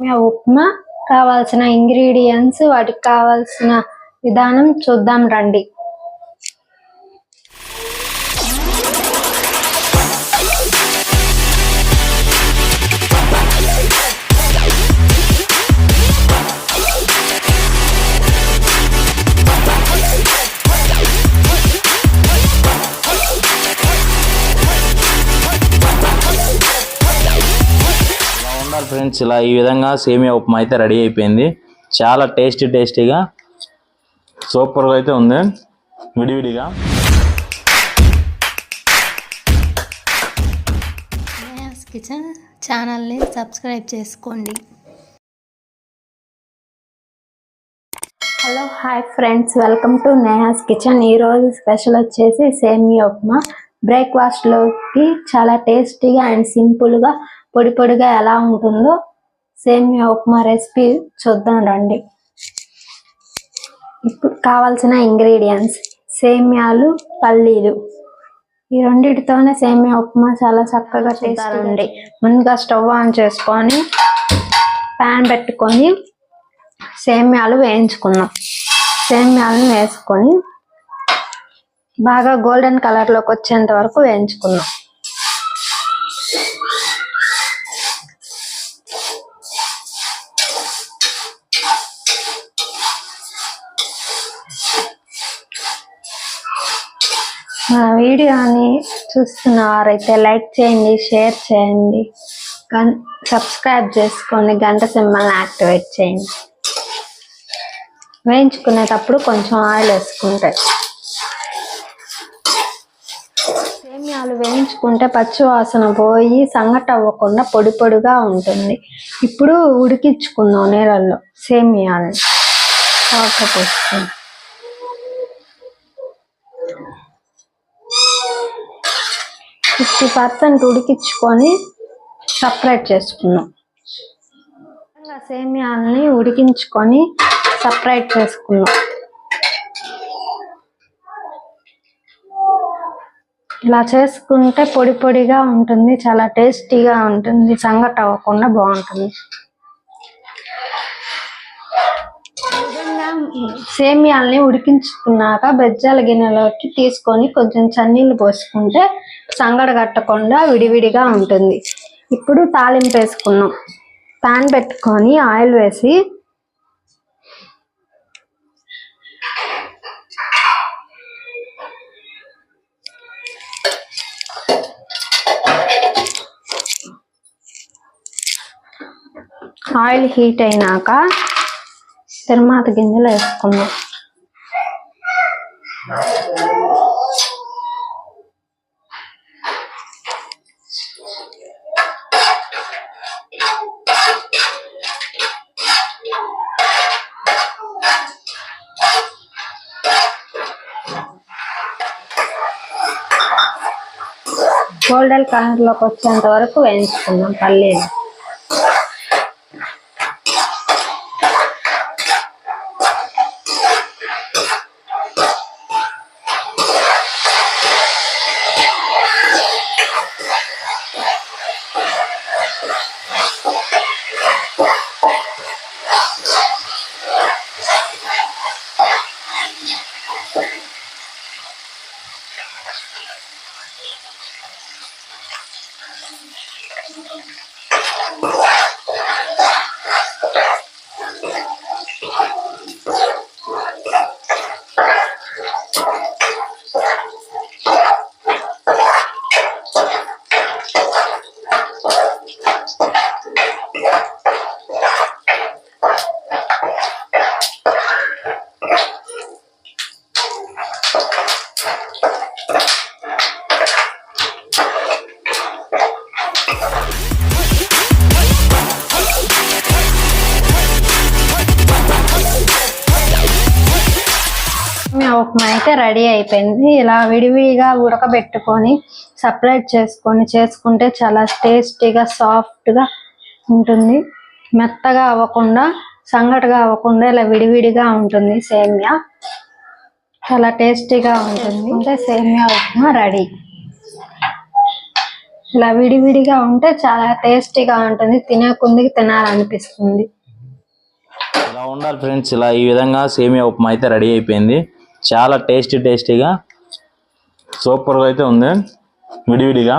ఉప్మా కావాల్సిన ఇంగ్రీడియంట్స్ వాటికి కావాల్సిన విధానం చూద్దాం రండి. ఫ్రెండ్స్ ఇలా ఈ విధంగా సేమియా ఉప్మా అయితే రెడీ అయిపోయింది. చాలా టేస్టీ టేస్టీగా సూపర్గా అయితే ఉంది. విడివిడిగా. కిచెన్ ఛానల్ని సబ్స్క్రైబ్ చేసుకోండి. Hello hi friends welcome to Neha's kitchen ఈరోజు స్పెషల్ వచ్చేసి సేమియా ఉప్మా. బ్రేక్ఫాస్ట్లోకి చాలా టేస్టీగా అండ్ సింపుల్గా పొడి పొడిగా ఎలా ఉంటుందో సేమియా ఉప్మా రెసిపీ చూద్దాం రండి. ఇప్పుడు కావాల్సిన ఇంగ్రీడియంట్స్ సేమియాలు పల్లీలు. ఈ రెండిటితోనే సేమియా ఉప్మా చాలా చక్కగా చేస్తారండి ముందుగా స్టవ్ ఆన్ చేసుకొని ప్యాన్ పెట్టుకొని సేమ్యాలు వేయించుకున్నాం సేమ్యాలను వేసుకొని బాగా గోల్డెన్ కలర్లోకి వచ్చేంత వరకు వేయించుకున్నాం మా వీడియోని చూస్తున్న వారైతే లైక్ చేయండి షేర్ చేయండి. గన్ సబ్స్క్రైబ్ చేసుకొని గంట సింబల్ని యాక్టివేట్ చేయండి. వేయించుకునేటప్పుడు కొంచెం ఆయిల్ వేసుకుంటాయి సేమియాలు వేయించుకుంటే పచ్చి వాసన పోయి సంగట అవ్వకుండా పొడి పొడిగా ఉంటుంది. ఇప్పుడు ఉడికించుకుందాం నీళ్ళల్లో సేమియాలని. వాటర్ ఫిఫ్టీ పర్సెంట్ ఉడికించుకొని సపరేట్ చేసుకున్నాం. సేమియాలని ఉడికించుకొని సపరేట్ చేసుకున్నాం. ఇలా చేసుకుంటే పొడి పొడిగా ఉంటుంది చాలా టేస్టీగా ఉంటుంది సంగట అవ్వకుండా బాగుంటుంది. సేమియాల్ని ఉడికించుకున్నాక బెజ్జాల గిన్నెలోకి తీసుకొని కొంచెం చన్నీళ్ళు పోసుకుంటే సంగడ కట్టకుండా విడివిడిగా ఉంటుంది. ఇప్పుడు తాలింపు వేసుకున్నాం. ప్యాన్ పెట్టుకొని ఆయిల్ వేసి ఆయిల్ హీట్ అయినాక తిరుమాత గింజలు వేసుకుందాం. గోల్డెన్ కలర్లోకి వచ్చేంత వరకు వేయించుకుందాం పల్లీలు. సేమియా ఉప్మా అయితే రెడీ అయిపోయింది. ఇలా విడివిడిగా ఉడకబెట్టుకొని సపరేట్ చేసుకొని చేసుకుంటే చాలా టేస్టీగా సాఫ్ట్గా ఉంటుంది. మెత్తగా అవ్వకుండా సంగటగా అవ్వకుండా ఇలా విడివిడిగా ఉంటుంది సేమియా. చాలా టేస్టీగా ఉంటుంది. అంటే సేమియా ఉప్మా రెడీ. ఇలా విడివిడిగా ఉంటే చాలా టేస్టీగా ఉంటుంది. తినే కొందికి తినాలనిపిస్తుంది. ఇలా ఉండాలి ఫ్రెండ్స్? ఇలా ఈ విధంగా సేమియా ఉప్మా అయితే రెడీ అయిపోయింది. చాలా టేస్టీ టేస్టీగా సూపర్గా అయితే ఉంది. విడివిడిగా.